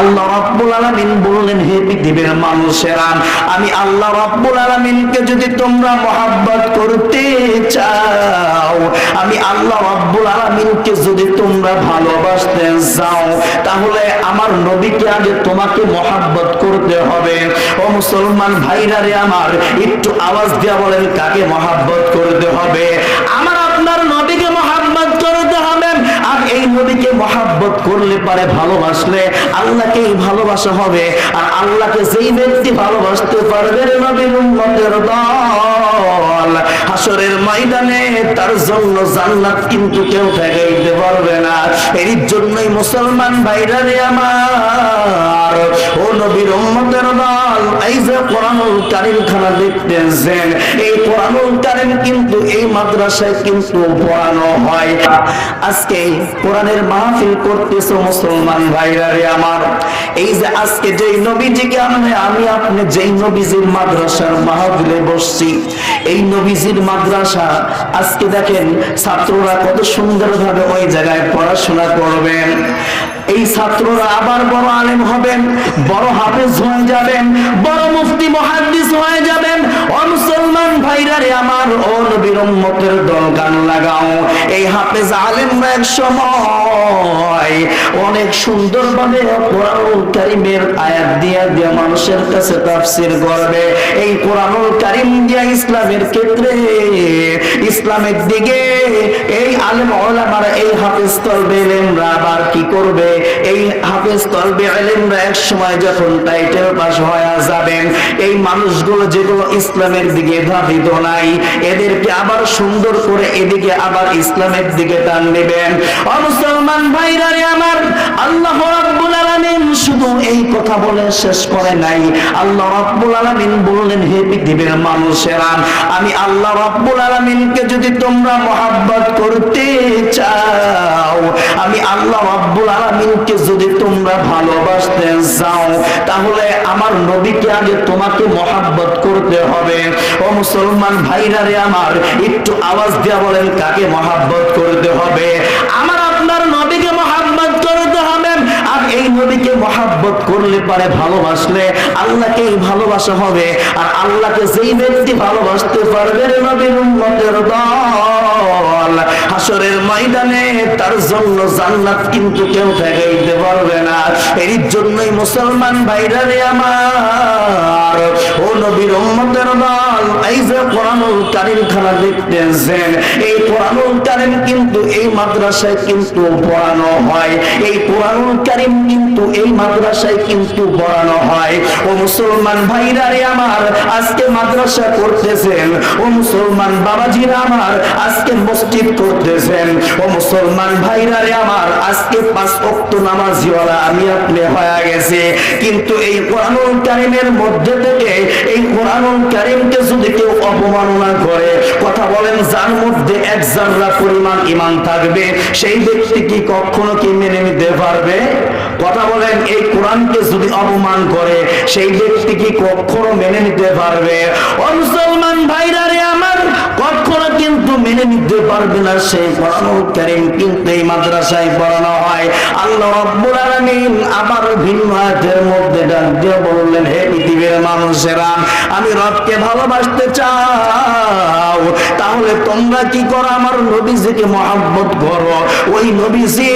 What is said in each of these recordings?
আল্লাহ রাব্বুল আলামিন বললেন, হে পৃথিবীর মানুষেরা, আমি আল্লাহ রাব্বুল আলামিনকে যদি তোমরা মহাব্বত করতে চাও, আমি আল্লাহ রাব্বুল আলামিনকে যদি তোমরা ভালোবাসতে চাও, তাহলে আমার নবীকে আগে তোমাকে মহাব্বত করতে হবে। ও মুসলমান ভাইরা রে আমার, একটু আওয়াজ দিয়া বলেন, কাকে মহাব্বত করতে হবে আমার আপনার নবীকে মহাব্বত করতে হবে আর এই নবীকে মহাব্বত করলে পারে ভালোবাসলে আল্লাহকেই ভালোবাসা হবে। আর আল্লাহকে যেই ব্যক্তি ভালোবাসতে পারবে নবীর উম্মতের দল, হাসরের ময়দানে তার জন্য জান্নাত কিন্তু কেউ ঠেকাইতে পারবে না। এর জন্যই মুসলমান ভাইরা রে আমার যে কোরআনুল কারীম খানা দেখতেছেন, এই কোরআনুল কারীম কিন্তু এই মাদ্রাসায় কিন্তু পড়ানো হয় আজকে কোরআনের মাহফিল করতেছো মুসলমান ভাইরা রে আমার। এই যে আজকে নবীজিকে আমি আপনি যেই নবীজির মাদ্রাসার মাহফিলে বসছি, এই নবীজির মাদ্রাসা আজকে দেখেন ছাত্ররা কত সুন্দরভাবে ওই জায়গায় পড়াশোনা করবেন। এই ছাত্ররা আবার বড় আলেম হবেন, বড় হাফেজ হয়ে যাবেন বড় মুফতি মহাদ্দিস হয়ে যাবেন ও মুসলমান ভাইরা রে আমার ও নবীর উম্মতের দল গান লাগাও। এই হাফেজ আলেমরা এক সময় অনেক সুন্দরভাবে কোরআনুল কারীমের আয়াত দিয়া দিয়া মানুষের কাছে তাফসীর করবে। এই কোরআনুল কারীম দিয়া ইসলামের ক্ষেত্রে, ইসলামের দিকে এই আলেম ওলামারা, এই হাফেজ তলবে এলেমরা আবার কি করবে? এই হাফেজ তলবে এলেমরা এক সময় যখন টাইটেল পাস হয়ে যাবেন, এই মানুষগুলো যেগুলো ইসলামের দিকে ধাবিত নাই, এদেরকে আবার সুন্দর করে এদিকে আবার ইসলামের দিকে টান নেবেন মুসলমান ভাইরা আমার, আল্লাহ রাব্বুল আলামিন শুধু এই কথা বলে শেষ করে নাই। আল্লাহ রাব্বুল আলামিন বললেন, হে পৃথিবীর মানুষেরা, আমি আল্লাহ রাব্বুল আলামিনকে যদি তোমরা মহাব্বত করতে চাও, আমি আল্লাহ রাব্বুল আলামিনকে যদি তোমরা ভালোবাসতে চাও তাহলে আমার নবীকে আগে তোমাকে মহাব্বত করতে হবে। ও মুসলমান ভাইরা রে আমার, একটু আওয়াজ দিয়া বলেন, কাকে মহাব্বত করতে হবে? আমার আপনার নবীকে মহাব্বত করতে হবে, আর এই নবীকে মহাব্বত করলে পারে ভালোবাসলে আল্লাহকেই ভালোবাসা হবে। আর আল্লাহকে যেই ব্যক্তি ভালোবাসতে পারবে নবীর দল, হাসরের ময়দানে তার জন্য জান্নাত কিন্তু কেউ ঠেকাইতে পারবে না। এর জন্যই মুসলমান ভাইরা রে আমার, ও নবীর উম্মতের দল, এই যে কোরআনুল কারীম খানা দেখতেছেন, এই কোরআনুল কারীম কিন্তু এই মাদ্রাসায় কিন্তু পড়ানো হয়। এই কোরআনুল কারীম কিন্তু এই মাদ্রাসায় কিন্তু পড়ানো হয়। ও মুসলমান ভাইরা রে আমার, আজকে মাদ্রাসা করতেছেন। ও মুসলমান বাবাজিরা আমার, আজকে মসজিদ করতেছেন। ও মুসলমান ভাইরা রে আমার, আজকে পাঁচ ওয়াক্ত নামাজিওয়ালা আমি আপনি হয়ে গেছে। কিন্তু এই কোরআনুল কারীমের মধ্যে থেকে, এই কোরআনুল কারীমকে যদি কেউ অপমাননা করে, কথা বলেন, যার মধ্যে এক জাররা পরিমাণ ইমান থাকবে, সেই ব্যক্তি কি কখনো কি মেনে নিতে পারবে? কথা বলেন এই কোরআনকে যদি অপমান করে, সেই ব্যক্তি কি কখনো মেনে নিতে পারবে? ও মুসলমান ভাইরা রে আমার, কখনো কিন্তু মেনে নিতে পারবে না সেই কোরআনুল কারীম, কিন্তু এই মাদ্রাসায় পড়ানো হয়। আল্লাহ রাব্বুল আলামিন আবার ভিন্ন আয়াতের মধ্যে ডাক দিয়ে মানুষেরা, আমি রবকে ভালোবাসতে চাও। তাহলে তোমরা কি করো? আমার নবীজিকে মহাব্বত করো। ওই নবীজি,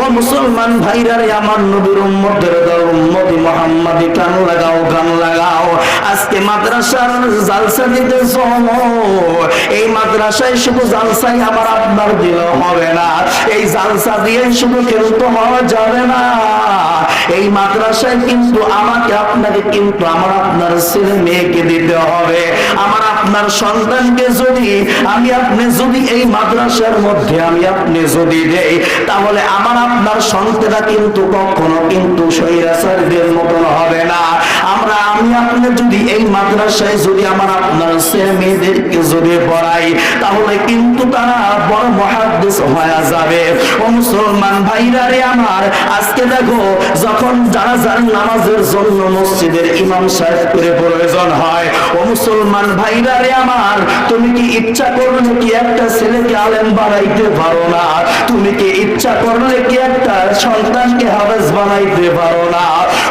ও মুসলমান ভাইরারে, আমার নবীর উম্মতের দল, উম্মতি মুহাম্মাদি, কান লাগাও কান লাগাও। আজকে মাদ্রাসার জালসা দিতেছ? এই মাদ্রাসায় শুধু জালসাই আমার আপনার দিল হবে না। এই জালসা দিয়ে শুধু কিন্তু হওয়া যাবে না। এই মাদ্রাসায় কিন্তু আমাকে, আপনাকে কিন্তু আমার আপনার ছেলে মেয়েকে দিতে হবে। আমার আপনার সন্তানকে যদি আমি, আপনি যদি এই মাদ্রাসার মধ্যে আমি আপনি যদি দেই, তাহলে আমার আপনার সন্তানরা কিন্তু কখনো কিন্তু স্বৈরাচারীদের মতন আমরা আমি আপনি যদি এই মাদ্রাসায় যদি আমার আপনার ছেলে মেয়েদেরকে যদি পড়াই, তাহলে কিন্তু তারা বড় মহাদ্দেশ হয়ে যাবে। ও মুসলমান ভাইরা রে আমার, আজকে দেখো যখন যারা যার নামাজের জন্য মসজিদের ইমাম সাহেব করে প্রয়োজন হয়, ও মুসলমান ভাইরা রে আমার, তুমি কি ইচ্ছা করলে কি একটা ছেলেকে আলেম বানাইতে পারো না? তুমি কি ইচ্ছা করলে কি একটা সন্তানকে হাফেজ বানাইতে পারো না?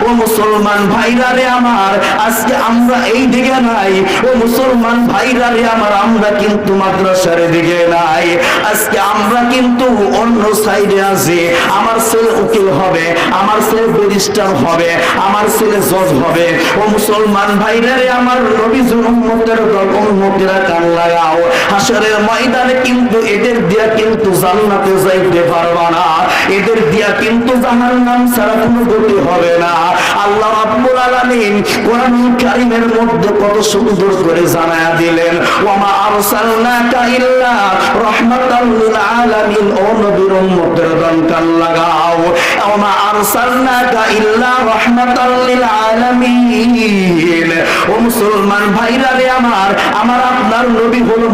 ও মুসলমান ভাইরা রে আমার আজকে আমরা এই দিকে নাই। ও মুসলমান ভাইরা রে আমার, আমরা কিন্তু মাদ্রাসার দিকে নাই। আজকে আমরা কিন্তু অন্য সাইডে আছি। আমার ছেলে উকিল হবে, আমার ছেলে ব্যারিস্টার হবে, আমার ছেলে জজ হবে। ও মুসলমান ভাইরা রে আমার নবী উম্মতের উম্মতেরা কান লাগাও। হাসরের ময়দানে কিন্তু এদের দিয়া কিন্তু জান্নাতে যাইতে পারবা না। এদের দিয়া কিন্তু জাহান্নাম ছাড়া কোনো গতি হবে না। আল্লাহ রাব্বুল আলামিন কোরআন কারীমের মধ্যে কত সুন্দর করে জানায়া দিলেন, ওয়ামা আরসালনাকা ইল্লা রাহমাতাল লিল আলামিন। ও নবীর উম্মতের দান কান লাগাও। ওয়ামা আরসালনাকা ইল্লা লিল আলামিন ও মুসলমান ভাইরা রে আমার আমার আপনার নবী হলো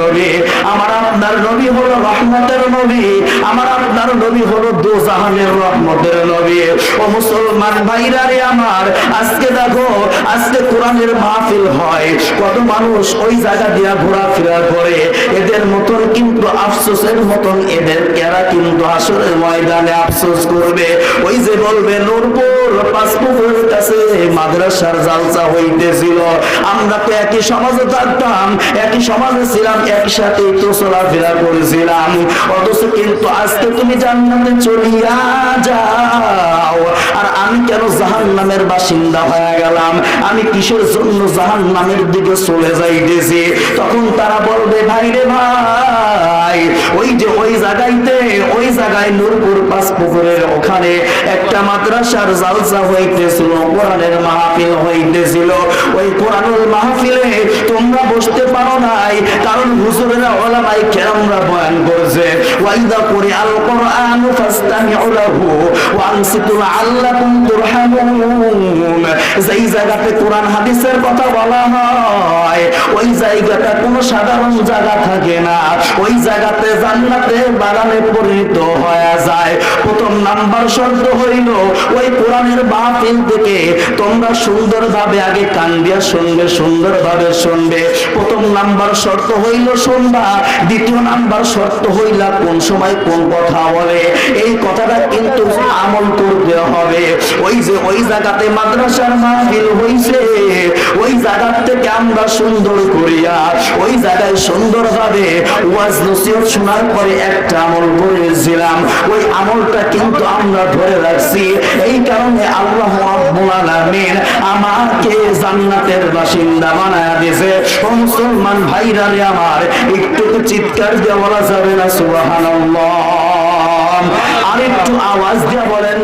নবী, আমার আপনার নবী হলো রহমতের নবী, আমার আপনার নবী হলো দোজাহানের রহমতের নবী। ও মুসলমান ভাইরা রে আমার, আজকে দেখো, আজকে কোরআনের মাহফিল হয়। কত মানুষ ওই জায়গা দিয়া ঘোরাফেরা করে। এদের মতন কিন্তু আফসোসের মতন এদের এরা কিন্তু আসরের ময়দানে আফসোস করবে। ওই যে বলবে, নূরপুর পাসপুরের কাছে মাদ্রাসার জালসা হইতেছিল। আমরা তো একই সমাজে থাকতাম, একই সমাজে ছিলাম, একসাথে তো চলাফেরা করেছিলাম। অথচ কিন্তু আজকে তুমি জান্নাতে চলিয়া যাও। আর আমি কেন জাহান নামের বাসিন্দা হয়ে গেলাম? আমি কিসের জন্য জাহান নামের দিকে চলে যাইতেছি? তখন তারা বলবে, ভাই রে ভাই, ওই যে ওই জায়গাইতে, ওই জায়গায় নূরপুর পাঁচ পুকুরের ওখানে একটা মাদ্রাসার জালসা হইতেছিল, কোরআনের মাহফিল হইতেছিল। ওই কোরআনুল মাহফিলে তোমরা বসতে পারো নাই, কারণ হুজুরেরা, ওলামাই কেরামরা বয়ান করছে, ওয়াইদা করে আল কোরআন ফাস্তামিউ লাহু ওয়া আনসিতু লাআল্লাকুম তুরহামুন। যেই জায়গাতে কোরআন হাদিসের কথা বলা হয়, ওই জায়গাটা কোনো সাধারণ জায়গা থাকে না। ওই জায়গাতে জান্নাতে বাগানে পরিণত হয়ে যায়। প্রথম নাম্বার শর্ত হইল, ওই কোরআনের মাহফিল থেকে তোমরা সুন্দরভাবে আগে কান দিয়া শুনবে, সুন্দরভাবে শুনবে। প্রথম নাম্বার শর্ত হইল শুনবা, দ্বিতীয় নাম্বার শর্ত হইলা কোন সময় কোন কথা বলে। এই কথাটা কিন্তু আমল করতে হবে। ওই যে ওই জায়গাতে মাদ্রাসার মাহফিল হইছে। ওই জায়গা থেকে আমরা সুন্দর করিয়া, ওই জায়গায় ওয়াজ নসিহত শোনার পরে একটা আমল করেছিলাম। ওই আমলটা কিন্তু আমরা ধরে রাখছি। এই কারণে আল্লাহ আলামিন আমাকে জান্নাতের বাসিন্দা বানায়া মুসলমান ভাইরা রে আমার, একটু চিৎকার দিয়ে বলা যাবে না, সুবহানাল্লাহ। আরেকটু আওয়াজ দিয়ে বলেন